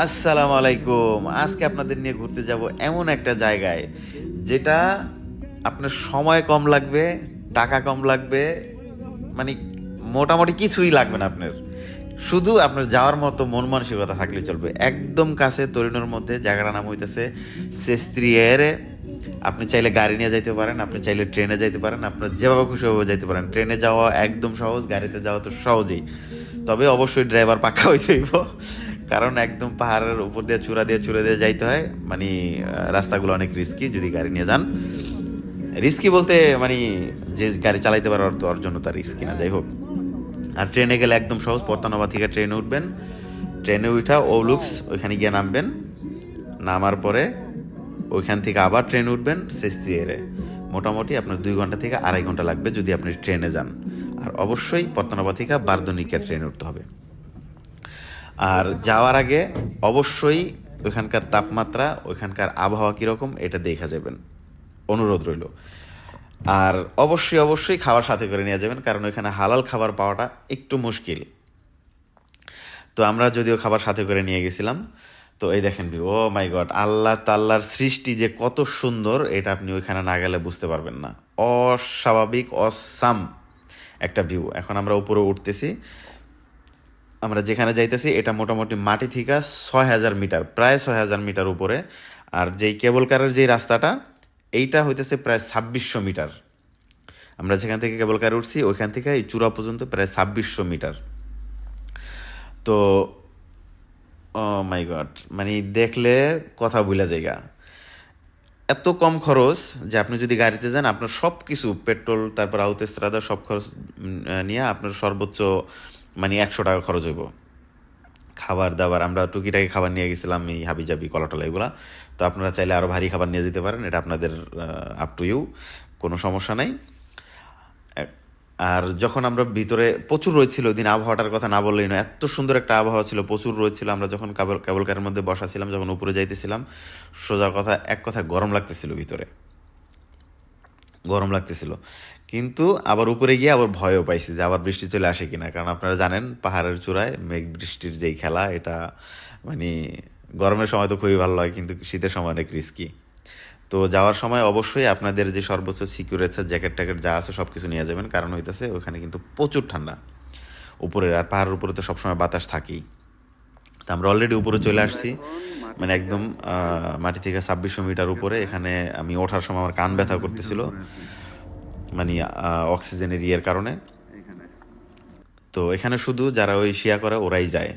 আসসালামু আলাইকুম। আজকে আপনাদের নিয়ে ঘুরতে যাব এমন একটা জায়গায়, যেটা আপনার সময় কম লাগবে, টাকা কম লাগবে মানে মোটামুটি কিছুই লাগবে না আপনার। শুধু আপনার যাওয়ার মতো মন মানসিকতা থাকলে চলবে। একদম কাছে তরিনোর মধ্যে, জায়গাটার নাম হইতেছে সেস্ত্রিয়ারে আপনি চাইলে গাড়ি নিয়ে যাইতে পারেন, আপনি চাইলে ট্রেনে যাইতে পারেন, আপনার যেভাবে খুশি ভাবে যাইতে পারেন। ট্রেনে যাওয়া একদম সহজ, গাড়িতে যাওয়া তো সহজেই। তবে অবশ্যই ড্রাইভার পাকা হইতে হইব। কারণ একদম পাহাড়ের উপর দিয়ে চূড়া দিয়ে চূড়া দিয়ে যাইতে হয়। মানে রাস্তাগুলো অনেক রিস্কি যদি গাড়ি নিয়ে যান। রিস্কি বলতে মানে যে গাড়ি চালাইতে পারে ওর জন্য তার রিস্কি না, যাই হোক। আর ট্রেনে গেলে একদম সহজ পত্তানবা থেকে ট্রেনে উঠবেন। ট্রেনে উঠা ওলুক্স ওইখানে গিয়ে নামবেন। নামার পরে ওইখান থেকে আবার ট্রেন উঠবেন সেস্ত্রিয়ারে মোটামুটি আপনার দুই ঘণ্টা থেকে আড়াই ঘণ্টা লাগবে যদি আপনি ট্রেনে যান। আর অবশ্যই পত্তনাবা থেকে বারদনিকা ট্রেনে উঠতে হবে। আর যাওয়ার আগে অবশ্যই ওইখানকার তাপমাত্রা, ওইখানকার আবহাওয়া কীরকম এটা দেখা যাবেন। অনুরোধ রইল। আর অবশ্যই অবশ্যই খাবার সাথে করে নিয়ে যাবেন, কারণ ওইখানে হালাল খাবার পাওয়াটা একটু মুশকিল। তো আমরা যদিও খাবার সাথে করে নিয়ে গেছিলাম, তো এই দেখেন ও মাই গড আল্লাহ তাল্লার সৃষ্টি যে কত সুন্দর, এটা আপনি ওইখানে না গেলে বুঝতে পারবেন না। অস্বাভাবিক, অসাম একটা ভিউ এখন আমরা উপরে উঠতেছি আমরা যেখানে যাইতেছি, এটা মোটামুটি মাটি থেকে ছয় হাজার মিটার, প্রায় ছয় হাজার মিটার উপরে। আর যেই কেবল কারের যেই রাস্তাটা, এইটা হইতেছে প্রায় ছাব্বিশশো মিটার। আমরা যেখান থেকে কেবল কারে উঠছি, ওইখান থেকে এই চূড়া পর্যন্ত প্রায় ছাব্বিশশো মিটার। তো, ও মাই গড মানে দেখলে কথা ভুলা জায়গা এত কম খরচ যে আপনি যদি গাড়িতে যান, আপনার সব কিছু পেট্রোল, তারপর আউতেস্ত্রাদা সব খরচ নিয়ে আপনার সর্বোচ্চ মানে একশো টাকা খরচ হইব। খাবার দাবার, আমরা টুকিটাকি খাবার নিয়ে গেছিলাম, এই হাবি জাবি কলাটলা, এগুলা। তো আপনারা চাইলে আরও ভারী খাবার নিয়ে যেতে পারেন, এটা আপনাদের আপ টু ইউ কোনো সমস্যা নাই। আর যখন আমরা ভিতরে, প্রচুর রয়েছিল দিন আবহাওয়াটার কথা না বললেই নয়, এত সুন্দর একটা আবহাওয়া ছিল, প্রচুর রয়েছিল আমরা যখন কেবল কেবল কারের মধ্যে বসা ছিলাম, যখন উপরে যাইতেছিলাম, সোজা কথা, এক কথা গরম লাগতেছিল ভিতরে। গরম লাগতেছিল। কিন্তু আবার উপরে গিয়ে আবার ভয়ও পাইছি যে আবার বৃষ্টি চলে আসে কিনা। কারণ আপনারা জানেন, পাহাড়ের চূড়ায় মেঘ বৃষ্টির যেই খেলা, এটা মানে গরমের সময় তো খুবই ভালো লাগে, কিন্তু শীতের সময় অনেক রিস্কি তো যাওয়ার সময় অবশ্যই আপনাদের যে সর্বোচ্চ সিকিউর জ্যাকেট ট্যাকেট যা আছে সব কিছু নিয়ে যাবেন। কারণ হইতেছে ওখানে কিন্তু প্রচুর ঠান্ডা। উপরে আর পাহাড়ের উপরে তো সবসময় বাতাস থাকেই। তো আমরা অলরেডি উপরে চলে আসছি। মানে একদম মাটি থেকে ছাব্বিশশো মিটার উপরে। এখানে আমি ওঠার সময় আমার কান ব্যথা করতেছিল। মানে অক্সিজেনের ইয়ের কারণে। তো এখানে শুধু যারা ওই শিয়া করে, ওরাই যায়।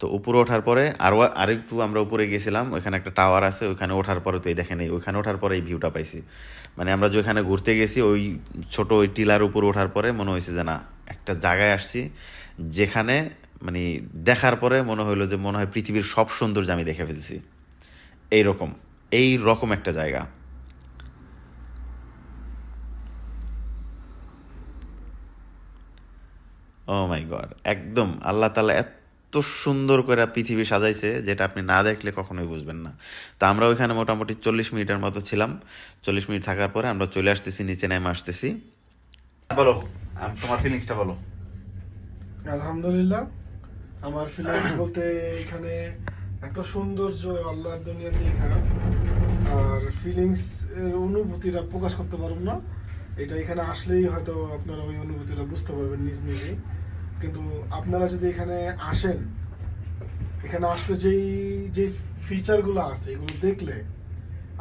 তো উপরে ওঠার পরে আরও আরেকটু আমরা উপরে গেছিলাম। ওইখানে একটা টাওয়ার আছে, ওইখানে ওঠার পরে তো এই দেখেন এই, ওইখানে ওঠার পরে এই ভিউটা পাইছি। মানে আমরা যেখানে ঘুরতে গেছি, ওই ছোট ওই টিলার উপর ওঠার পরে মনে হয়েছে যে না, একটা জায়গায় আসছি, যেখানে মানে দেখার পরে মনে হইল যে মনে হয় পৃথিবীর সব সৌন্দর্য আমি দেখে ফেলছি। এই রকম এই রকম একটা জায়গা। ও মাই গড একদম আল্লাহ তালা এত সুন্দর করে পৃথিবী সাজাইছে যেটা আপনি না দেখলে কখনোই বুঝবেন না। তো আমরা ওইখানে মোটামুটি চল্লিশ মিনিটের মতো ছিলাম। চল্লিশ মিনিট থাকার পরে আমরা চলে আসতেছি, নিচে নেমে আসতেছি। বলো তোমার ফিলিংসটা বলো। আলহামদুলিল্লাহ। আমার ফিলিংস বলতে এখানে এত সৌন্দর্য আল্লাহর দুনিয়া দেখা আর ফিলিংস এর অনুভূতিটা প্রকাশ করতে পারব না। এটা এখানে আসলেই হয়তো আপনারা ওই অনুভূতিটা বুঝতে পারবেন নিজ নিজেই কিন্তু আপনারা যদি এখানে আসেন এখানে আসলে যেই যে ফিচারগুলো আছে এগুলো দেখলে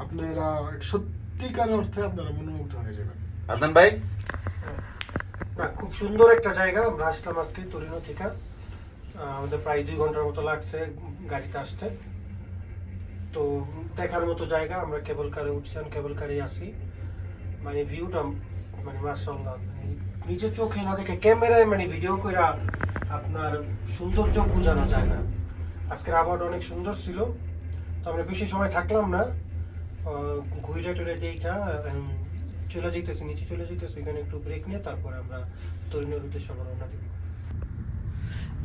আপনারা সত্যিকার অর্থে আপনারা মনোমুগ্ধ হয়ে যাবেন। আদনান ভাই? না খুব সুন্দর একটা জায়গা। আমরা আসলাম আজকে তরিনো থেকে আমাদের প্রায় দুই ঘণ্টার মতো লাগছে গাড়িতে আসতে। তো দেখার মতো জায়গা আমরা কেবল কারে উঠছিলাম কেবল কারে আসি মানে ভিউটা মানে মার্শাল্লাহ মানে নিজের চোখে না দেখে ক্যামেরায় মানে ভিডিও করে আপনার সৌন্দর্য বোঝানো যায় না আজকের আবহাওয়াটা অনেক সুন্দর ছিল। তো আমরা বেশি সময় থাকলাম না। ঘুরে টুরে উম, চলে যেতেছি নিচে চলে যেতেছি এখানে একটু ব্রেক নিয়ে তারপরে আমরা তরুণের উদ্দেশ্যে রওনা দিব।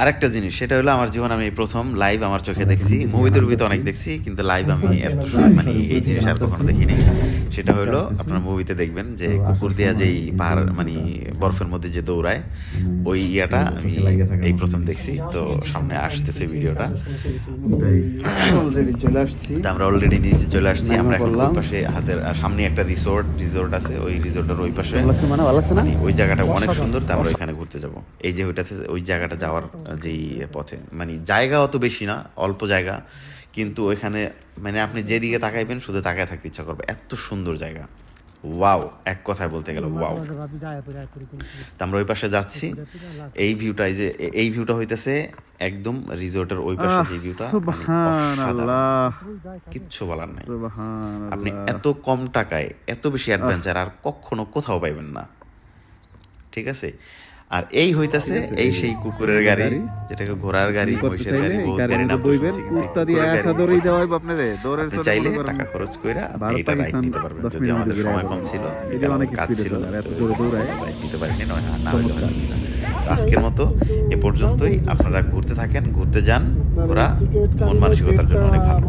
আরেকটা জিনিস সেটা হলো আমার জীবন আমি প্রথম লাইভ আমার চোখে দেখছি। মুভি টুভিতে অনেক দেখছি কিন্তু লাইভ আমি এত মানে এই জিনিস আর কখনো দেখিনি। সেটা হলো আপনার মুভিতে দেখবেন যে কুকুর দিয়া যেই পাহাড় মানে বরফের মধ্যে যে দৌড়ায় ওই ইয়াটা আমি এই প্রথম দেখছি তো সামনে আসতেছে ভিডিওটা অলরেডি চলে আসছি। তো আমরা অলরেডি নিচে চলে আসছি আমরা এখন ওই পাশে হাতের সামনে একটা রিসোর্ট রিসোর্ট আছে ওই রিসোর্টের ওই পাশে। মানে মানে ওই জায়গাটা অনেক সুন্দর তো আমরা ওইখানে ঘুরতে যাব। এই যে ওইটাতে ওই জায়গাটা যাওয়ার যেই পথে। মানে জায়গা অত বেশি না অল্প জায়গা। কিন্তু ওইখানে মানে আপনি যেদিকে তাকাইবেন শুধু তাকায় থাকতে ইচ্ছা করবে। এত সুন্দর জায়গা। ওয়াও এক কথায় বলতে গেলে ওয়াও। তো আমরা ওই পাশে যাচ্ছি। এই ভিউটা যে এই ভিউটা হইতেছে একদম রিসোর্টের ওই পাশে যে ভিউটা সুবহানাল্লাহ। কিচ্ছু বলার নাই। সুবহানাল্লাহ। আপনি এত কম টাকায় এত বেশি অ্যাডভেঞ্চার আর কখনো কোথাও পাইবেন না। ঠিক আছে? আর এই হইতাছে এই সেই কুকুরের গাড়ি যেটাকে ঘোড়ার গাড়ি মহিষের গাড়ি বহুত গাড়ি নাম তো শুনছি, কুত্তা দিয়ে আসা দৌড়ই দেওয়া আপনারে দৌড়ের আপনি চলে চাইলে টাকা খরচ কইরা ভারত এটা রাইড নিতে পারবেন। যদি আমাদের সময় কম ছিল এটা অনেক কাজ ছিল এত জোরে দৌড়ায়। রাইড নিতে পারিনি নয় না হলে। তো আজকের মতো এ পর্যন্তই। আপনারা ঘুরতে থাকেন ঘুরতে যান ঘোরা। মন মানসিকতার জন্য অনেক ভালো।